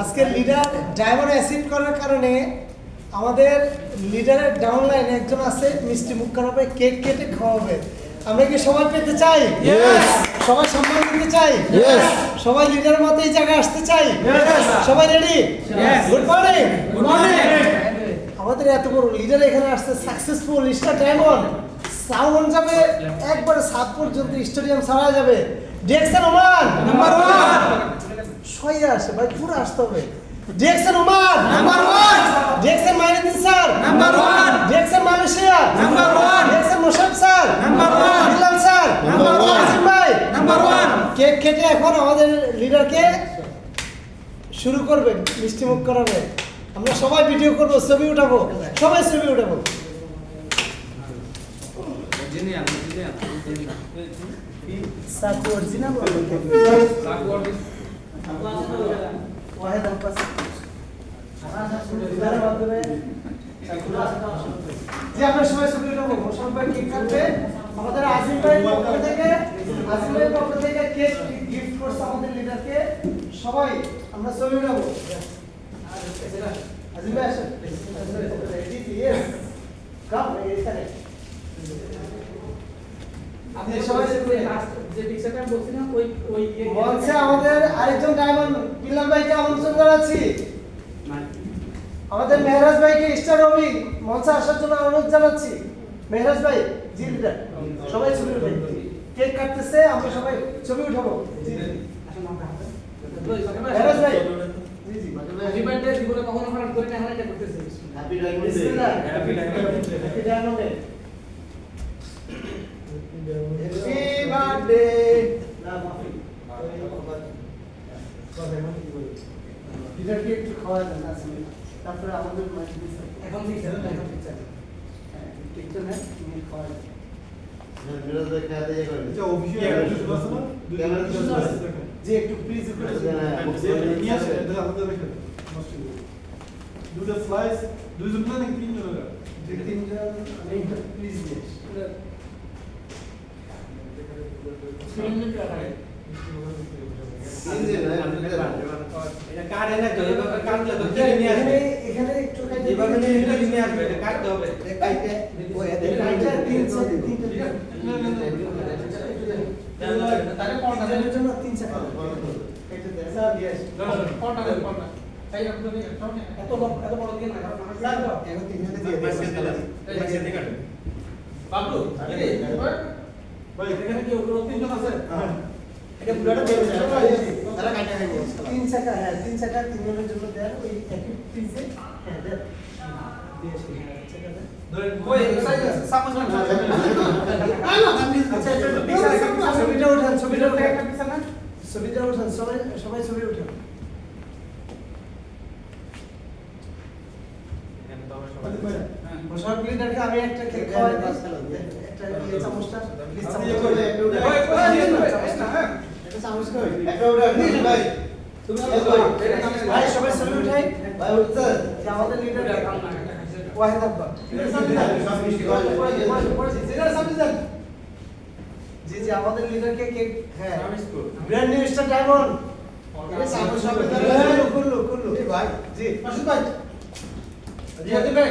আজকের leader driver acid করার কারণে আমাদের লিডারের ডাউন লাইনে একজন আছে মিষ্টি মুখ করাবে কেক কেটে খাওয়াবে। আমরা কি সবাই পেতে চাই? সবাই সম্মান দিতে চাই? সবাই লিডার মতো এই জায়গায় আসতে চাই? সবাই ready good morning good morning আমাদের এত বড় লিডার এখানে আসছে সাকসেসফুল স্টার ডায়মন্ড সাউন্ড যাবে একবারে সাত পর্যন্ত স্টেডিয়াম ছাড়া যাবে। ডিএক্সএন ওমান নাম্বার ওয়ান সবাই আসে ভাই পুরো আসতে হবে। DXN Oman number one DXN Mainuddin sir! Number one DXN Malaysia number one DXN Mosharraf sir! Number one Billal sir! Number one Azim ভাই! নাম্বার ওয়ান কেক কেটে এখন আমাদের লিডারকে শুরু করবেন মিষ্টি মুখ করাবে। আমরা সবাই ভিডিও করব ছবি উঠাবো। সবাই ছবি উঠাবো। সাকু অরিজিনাল? আব্বাস লিডারের মাধ্যমে জি আমরা সবাই ছবি উঠাবো সবাই কাটবে আমাদের আজিম ভাইয়ের থেকে, আজিম ভাইয়ের পক্ষ থেকে কেক গিফট করছে আমাদের লিডারকে সবাই, আমরা ছবি উঠাবো আজিম ভাই, আসেন। জি জি ইয়েস কাম এখানে আপনি সবাই যে পিকচারটা বলছিলাম ওই ওই মঞ্চে আমাদের আরেকজন ডায়মন্ড বিল্লাল ভাইকে আমন্ত্রণ জানাচ্ছি আমাদের মেহরাজ ভাইকে স্টার রবি মঞ্চে আসার জন্য অনুরোধ জানাচ্ছি। মেহরাজ ভাই জি লিডার। সবাই ছবি উঠে। কেক কাটতেছে আমরা সবাই ছবি উঠাবো। মেহরাজ ভাই জি জি। জীবনে কখনো খারাপ করে না হারাইটা করতেছে বিসমিল্লাহ Happy Diamond Day. Happy diamond day happy birthday না মাফি লিডারকে একটু খাওয়া দেন আসলে তারপরে আমাদের মাঝে এখন ঠিক আছে এখন পিকচার হ্যাঁ পিকচার নেন তুমি খাওয়া দেন যে একটু প্লিজ একটু Do the slice. Do the planning team. দুই তিনজন একটু প্লিজ দিস এটা কার্ড এনে তো? এভাবে কাটলে তো কিনে নিয়ে আসবে। এখানে একটু খাইতে যেভাবে নিয়ে এটা নিয়ে আসবে এটা কাটতে হবে। এটা তিন চার তিনটা তাহলে পড়া তিনজনের জন্য তিন চাকা কেটে দেন স্যার ইয়েস পড়া দেন পড়া তাই আপনি এত এত বড় দিয়ে না কারণ স্যার আমরা এখন তিনজনে দিয়ে দেন বাবলু ভাই এখানে কি ওগুলো তিনজন আছে? এটা পুরোটা কাটা তিন চাকা হ্যাঁ তিন চাকা তিনজনের জন্য দেন ওই একই পিসে হ্যাঁ দেন। হ্যাঁ আচ্ছা। ছবিটা উঠান ছবিটা উঠান। ছবিটা উঠান সবাই সবাই ছবি উঠান। মোশারফ লিডারকে আমি একটা কেক খাওয়াই দিই। একটা ইয়ে চামচটা চামচটা। ভাই সবাই ছবি উঠাই যে আমাদের লিডার ওয়াহিদ আব্বা জি জি আমাদের লিডারকে কেক হ্যাঁ brand new diamond Kullu Kullu ভাই জি মাসুদ ভাই জি ভাই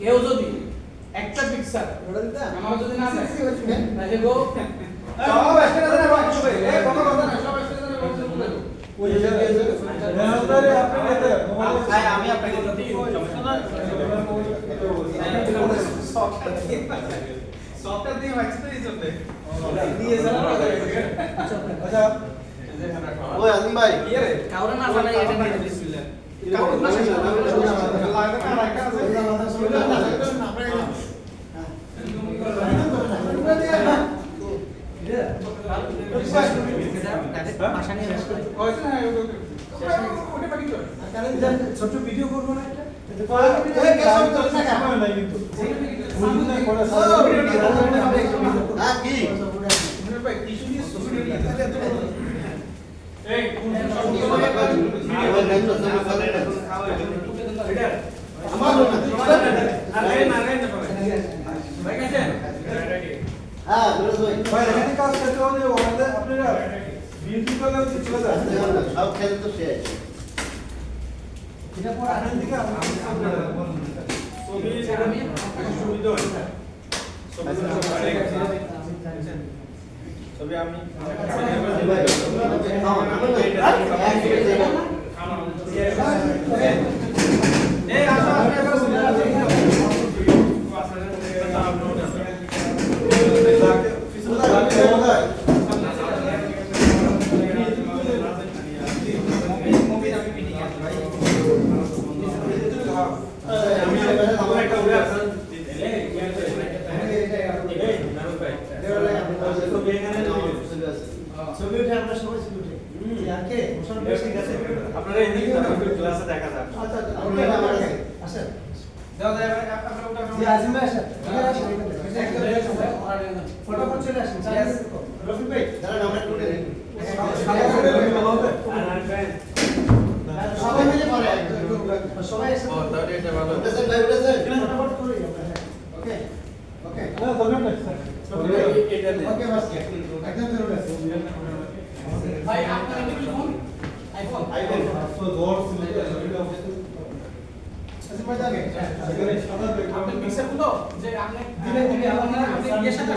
কেউ যদি একটা পিকচার আমার যদি না তাহলে গো। সব একটা না ভাই সবাই এ কোনো কথা না সব একটা না বলতে বলে ওই যে আপনি নিতে ভাই আমি আপনাকে দিতে সফটওয়্যার দিয়ে হয়েছে তো দিয়ে আচ্ছা। ওই ভাই। কাউরে না জানাই এটা নিয়ে বিসমিল্লাহ কাউরে না জানাই হ্যাঁ। ছোট্ট ভিডিও করব না হ্যাঁ? মনে হ্যাঁ আপনারা বিএনপি চলে যান। সব খেলে তো শেষ এটা পরে এখান থেকে আমাদের ছবি আমি এই আসো আপনি এখন ছবি উঠে আমরা সবাই ছবি উঠে আর কে মোশারফ ভাই ঠিক আছে আপনারা এদিকে ক্লাসে দেখা যাক আচ্ছা আচ্ছা আমার দাও দাও আপনারা ওটা জি আজিম ভাই আসেন এখানে আসেন চলে আসেন রফিক ভাই সবাই মিলে পরে সবাই এসে ফটোফট করি আমরা হ্যাঁ ওকে ওকে না, তবে ওকে বাস একদম ভাই আপনার কি ফোন ভাই যাবে এখানে সাদা আপনি মিক্সার কোথাও যে আপনি দিলে দিলে আমার সাথে